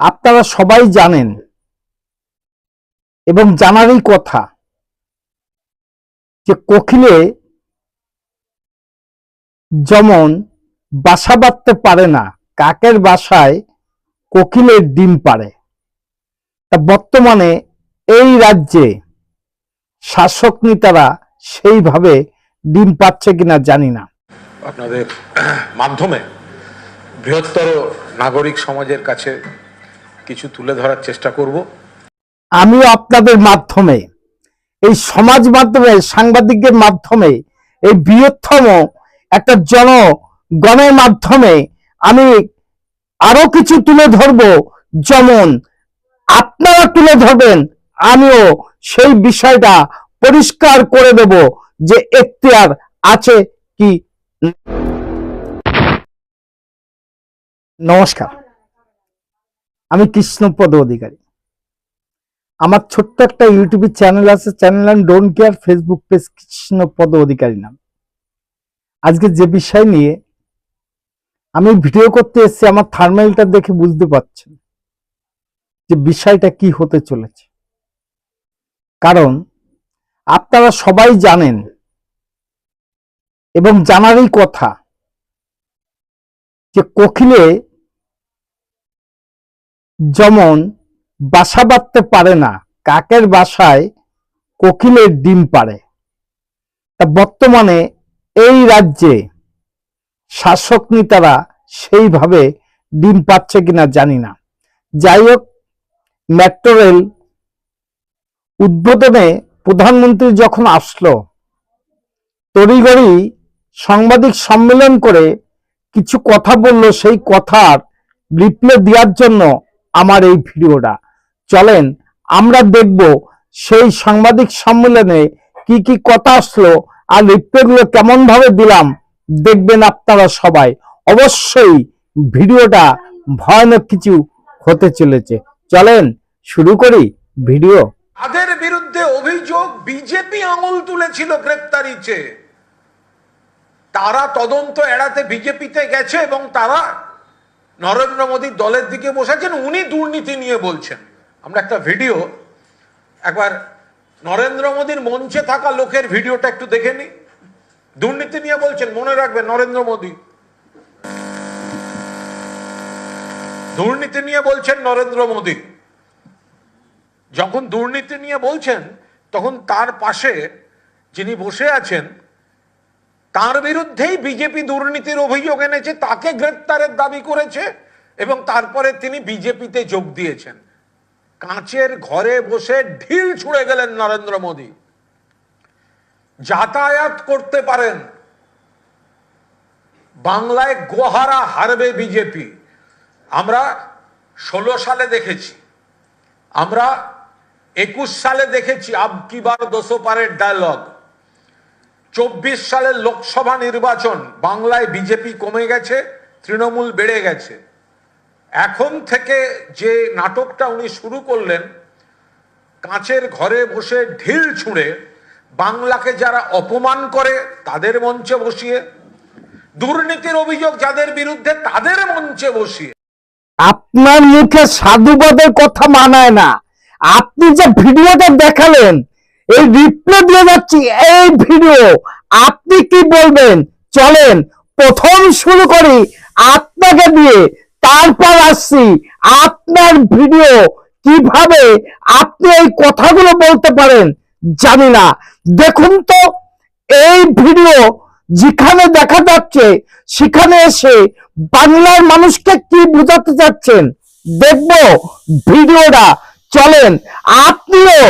আপনারা সবাই জানেন এবং জানারই কথা যে কোকিলে যেমন বাসা বাঁধতে পারে না, কাকের বাসায় কোকিলের ডিম পারে তা বর্তমানে এই রাজ্যে শাসক নেতারা সেইভাবে ডিম পাচ্ছে কিনা জানি না। আপনাদের মাধ্যমে বৃহত্তর নাগরিক সমাজের কাছে কিছু তুলে ধরার চেষ্টা করব। আমিও আপনাদের মাধ্যমে এই সমাজ মাধ্যমে সাংবাদিকের মাধ্যমে এই বৃহত্তম একটা জনগণের মাধ্যমে আমি আরও কিছু তুলে ধরব। যেমন আপনারা তুলে ধরবেন আমিও সেই বিষয়টা পরিষ্কার করে দেব যে এখতিয়ার আছে কি নমস্কার। আমি কৃষ্ণপদ অধিকারী। আমার ছোট্ট একটা ইউটিউব চ্যানেল আছে চ্যানেল নাম don't care Facebook page Krishnapada Adhikari নাম। আজকে যে বিষয় নিয়ে আমি ভিডিও করতে এসেছি, আমার থার্মেলটা দেখে বুঝতে পারছেন যে বিষয়টা কি হতে চলেছে। কারণ আপনারা সবাই জানেন এবং জানারই কথা যে কোকিলে যেমন বাসা বাঁধতে পারে না, কাকের বাসায় কোকিলের ডিম পারে তা বর্তমানে এই রাজ্যে শাসক নেতারা সেইভাবে ডিম পাচ্ছে কিনা জানি না। যাই হোক, মেট্রো রেল উদ্বোধনে প্রধানমন্ত্রী যখন আসলো তড়িগড়ি সাংবাদিক সম্মেলন করে কিছু কথা বলল, সেই কথার রিপ্লে দেওয়ার জন্য আমার এই ভিডিওটা। চলেন, আমরা দেখব সেই সাংবাদিক সম্মেলনে কি কি কথা আসলো আর রিপ্লেগুলো কেমন ভাবে দিলাম, দেখবেন আপনারা সবাই। অবশ্যই ভিডিওটা ভয়ানক কিছু হতে চলেছে। চলেন, শুরু করি ভিডিও। তাদের বিরুদ্ধে অভিযোগ বিজেপি আঙুল তুলেছিল গ্রেপ্তারি চেয়ে। তারা তদন্ত এড়াতে বিজেপিতে গেছে এবং তারা নরেন্দ্র মোদীর দলের দিকে বসেছেন, উনি দুর্নীতি নিয়ে বলছেন। আমরা একটা ভিডিও, একবার নরেন্দ্র মোদীর মঞ্চে থাকা লোকের ভিডিওটা একটু দেখে নি দুর্নীতি নিয়ে বলছেন, মনে রাখবেন, নরেন্দ্র মোদী। দুর্নীতি নিয়ে বলছেন নরেন্দ্র মোদী। যখন দুর্নীতি নিয়ে বলছেন, তখন তার পাশে যিনি বসে আছেন তার বিরুদ্ধেই বিজেপি দুর্নীতির অভিযোগ এনেছে, তাকে গ্রেপ্তারের দাবি করেছে এবং তারপরে তিনি বিজেপিতে যোগ দিয়েছেন। কাঁচের ঘরে বসে ঢিল ছুঁড়ে গেলেন নরেন্দ্র মোদী। যাতায়াত করতে পারেন। বাংলায় গোহারা হারবে বিজেপি। আমরা ষোলো সালে দেখেছি। আমরা একুশ সালে দেখেছি আবকি বার দোষো পারের ডায়লগ চব্বিশ সালের লোকসভা নির্বাচন বাংলায় বিজেপি কমে গেছে, তৃণমূল বেড়ে গেছে। এখন থেকে যে নাটকটা উনি শুরু করলেন, কাঁচের ঘরে বসে ঢিল ছুঁড়ে, বাংলাকে যারা অপমান করে তাদের মঞ্চে বসিয়ে, দুর্নীতির অভিযোগ যাদের বিরুদ্ধে তাদের মঞ্চে বসিয়ে। আপনার মুখে সাধুবাদের কথা মানায় না। আপনি যে ভিডিওটা দেখালেন এই রিপ্লে দিয়ে যাচ্ছি এই ভিডিও আপনি কি বলবেন? চলেন, প্রথম শুরু করি আপনাকে দিয়ে। তারপর আসছি আপনার ভিডিও কীভাবে আপনি এই কথাগুলো বলতে পারেন? জানি না। দেখুন তো, এই ভিডিও যেখানে দেখা যাচ্ছে, সেখানে এসে বাংলার মানুষকে কি বোঝাতে চাচ্ছেন? দেখব ভিডিওটা চলেন, আপনিও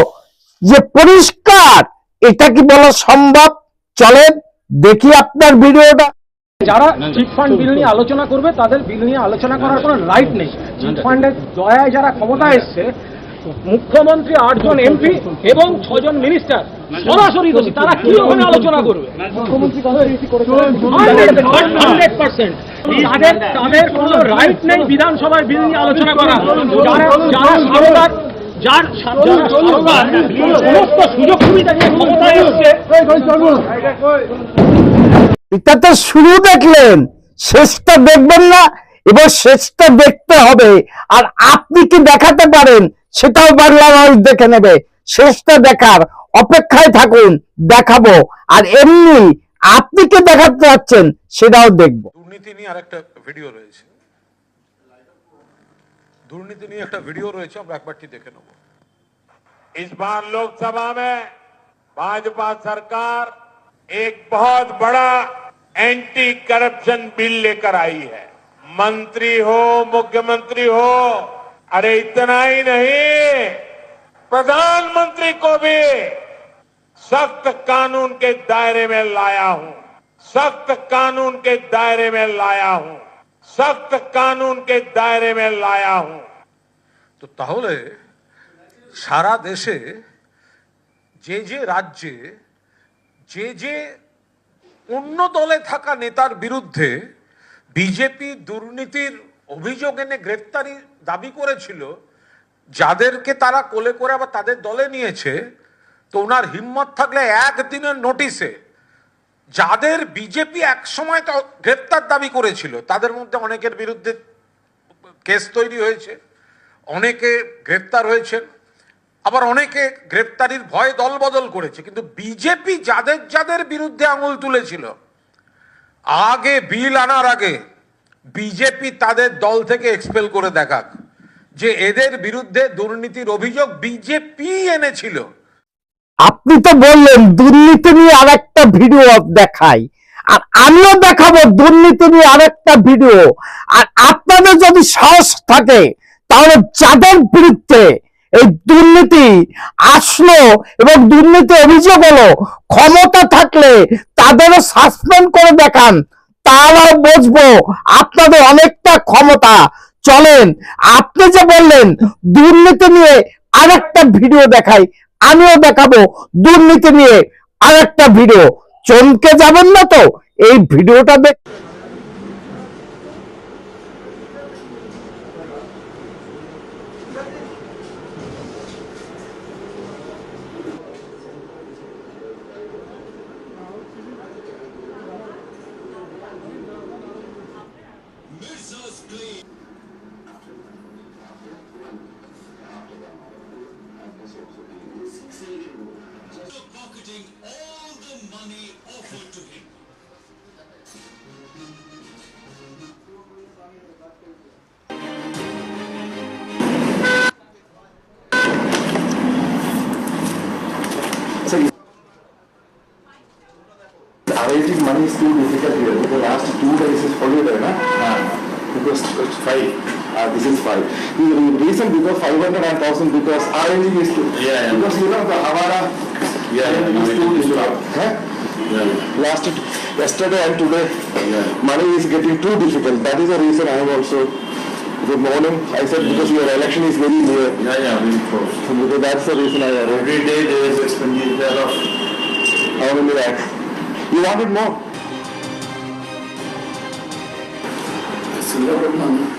যে পরিষ্কার এটা কি বলা সম্ভব? চলেন দেখি আপনার ভিডিওটা। যারা চিট ফান্ড বিল নিয়ে আলোচনা করবে তাদের বিল নিয়ে আলোচনা করার কোনো রাইট নেই। চিট ফান্ডের দয়ায় যারা ক্ষমতা এসছে মুখ্যমন্ত্রী আটজন এমপি এবং ছজন মিনিস্টার সরাসরি দোষী তারা কি ওখানে আলোচনা করবে? তাদের তাদের কোনো রাইট নেই বিধানসভায় বিল নিয়ে আলোচনা করা যারা যারা সুযোগ সুবিধা নিয়ে শুরু দেখলেন শেষটা দেখবেন না এবার শেষটা দেখতে হবে। আর আপনি কি দেখাতে পারেন সেটাও বাংলা মানুষ দেখে নেবে। শেষটা দেখার অপেক্ষায় থাকুন দেখাবো। আর এমনি আপনি কি দেখাতে চাচ্ছেন সেটাও দেখব। দুর্নীতি নিয়ে আরেকটা ভিডিও রয়েছে। দুর্নীতি নিয়ে একটা ভিডিও রয়েছে আমরা একবারটি দেখে নেব इस बार लोकसभा में भाजपा सरकार एक बहुत बड़ा एंटी करप्शन बिल लेकर आई है मंत्री हो मुख्यमंत्री हो अरे इतना ही नहीं प्रधानमंत्री को भी सख्त कानून के दायरे में लाया हूं सख्त कानून के दायरे में लाया हूं सख्त कानून के दायरे में लाया हूं তো তাহলে সারা দেশে যে যে রাজ্যে যে যে অন্য দলে থাকা নেতার বিরুদ্ধে বিজেপি দুর্নীতির অভিযোগ এনে গ্রেপ্তারি দাবি করেছিল যাদেরকে তারা কোলে করে আবার তাদের দলে নিয়েছে তো ওনার হিম্মত থাকলে একদিনের নোটিশে যাদের বিজেপি একসময় তো গ্রেপ্তার দাবি করেছিল, তাদের মধ্যে অনেকের বিরুদ্ধে কেস তৈরি হয়েছে, অনেকে গ্রেপ্তার হয়েছেন, আবার অনেকে গ্রেপ্তারির ভয়ে দলবদল করেছে। কিন্তু বিজেপি যাদের যাদের বিরুদ্ধে আঙুল তুলেছিল, আগে বিল আনার আগে বিজেপি তাদের দল থেকে এক্সপেল করে দেখাক যে এদের বিরুদ্ধে দুর্নীতির অভিযোগ বিজেপি এনেছিল। আপনি তো বললেন দুর্নীতি নিয়ে আরেকটা ভিডিও দেখাই। আর আমিও দেখাবো দুর্নীতি নিয়ে আর একটা ভিডিও। আর আপনাদের যদি সাহস থাকে, তাহলে যাদের বিরুদ্ধে এই দুর্নীতি আসলো এবং দুর্নীতি অভিযোগ হলো, ক্ষমতা থাকলে তাদেরও সাসপেন্ড করে দেখান। তারাও বুঝব আপনাদের অনেকটা ক্ষমতা। চলেন, আপনি যে বললেন দুর্নীতি নিয়ে আরেকটা ভিডিও দেখাই আমিও দেখাবো দুর্নীতি নিয়ে আর একটা ভিডিও। চমকে যাবেন না তো? এই ভিডিওটা দেখ money is too difficult here because last two days is holiday, na? Because it's five. Uh, this is five. The reason because 500 and 1000 because arranging is too. Yeah, yeah. Because you know the Havana. Yeah, yeah, is too difficult. Huh? Yeah. Last yesterday and today, Yeah. money is getting too difficult. That is the reason I am also. Good morning. I said because your election is very near. Yeah, yeah, very close. Because that's the reason I arranged. Every day there is expenditure of How many lakhs? You wanted more. It's a lot of money.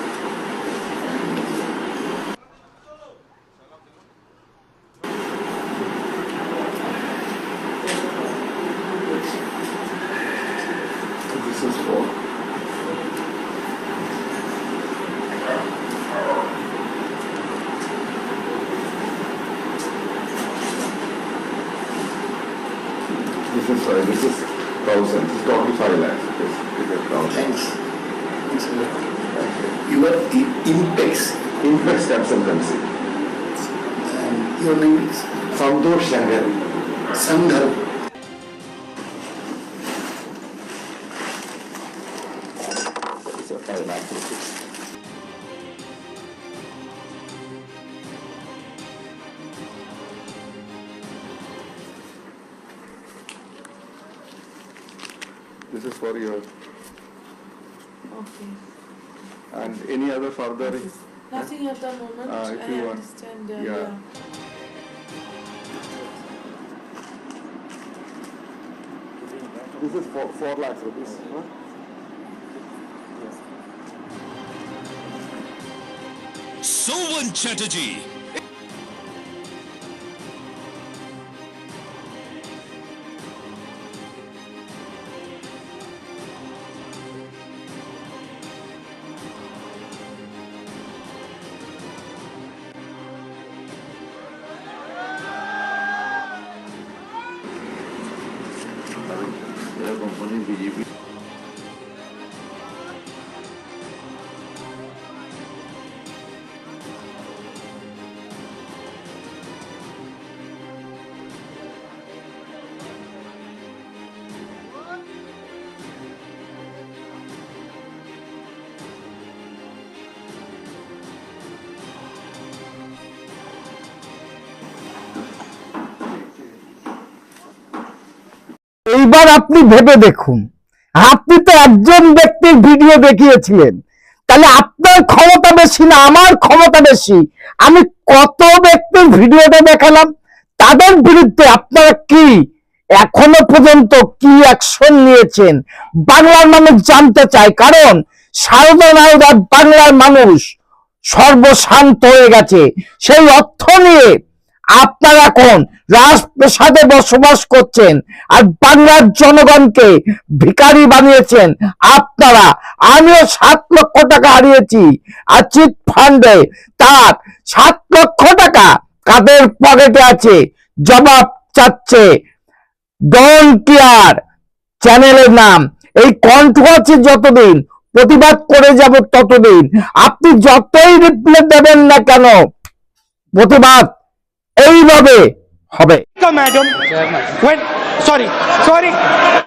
Your name is Santosh Shankar. Sanghar. This is five lakhs rupees. This is for your, Okay. and any other further, Nothing at the moment. Uh, if I you want- understand. Uh, yeah. yeah. This is four, four lakhs rupees. huh? Sovan Chatterjee. bunun gibi এইবার আপনি ভেবে দেখুন। আপনি তো একজন ব্যক্তির video দেখিয়েছিলেন। তাহলে আপনার ক্ষমতা বেশি না, আমার ক্ষমতা বেশি। আমি কত ব্যক্তির ভিডিওটা দেখালাম? তাদের বিরুদ্ধে আপনারা কি এখনও পর্যন্ত কি অ্যাকশন নিয়েছেন? বাংলার মানুষ জানতে চায়। কারণ সারদা নায়রা বাংলার মানুষ সর্বশান্ত হয়ে গেছে। সেই অর্থ নিয়ে আপনারা এখন রাজপ্রাসাদে বসবাস করছেন আর বাংলার জনগণকে ভিখারি বানিয়েছেন আপনারা? আমিও সাত লক্ষ টাকা হারিয়েছি। আর চিট ফান্ডে তার সাত লক্ষ টাকা কাদের পকেটে আছে? জবাব চাচ্ছে ডন কেয়ার চ্যানেলের নাম। এই কণ্ঠ আছে যতদিন প্রতিবাদ করে যাব ততদিন। আপনি যতই রিপ্লাই দেবেন না কেন, প্রতিবাদ এইভাবে হবে। Madam sorry sorry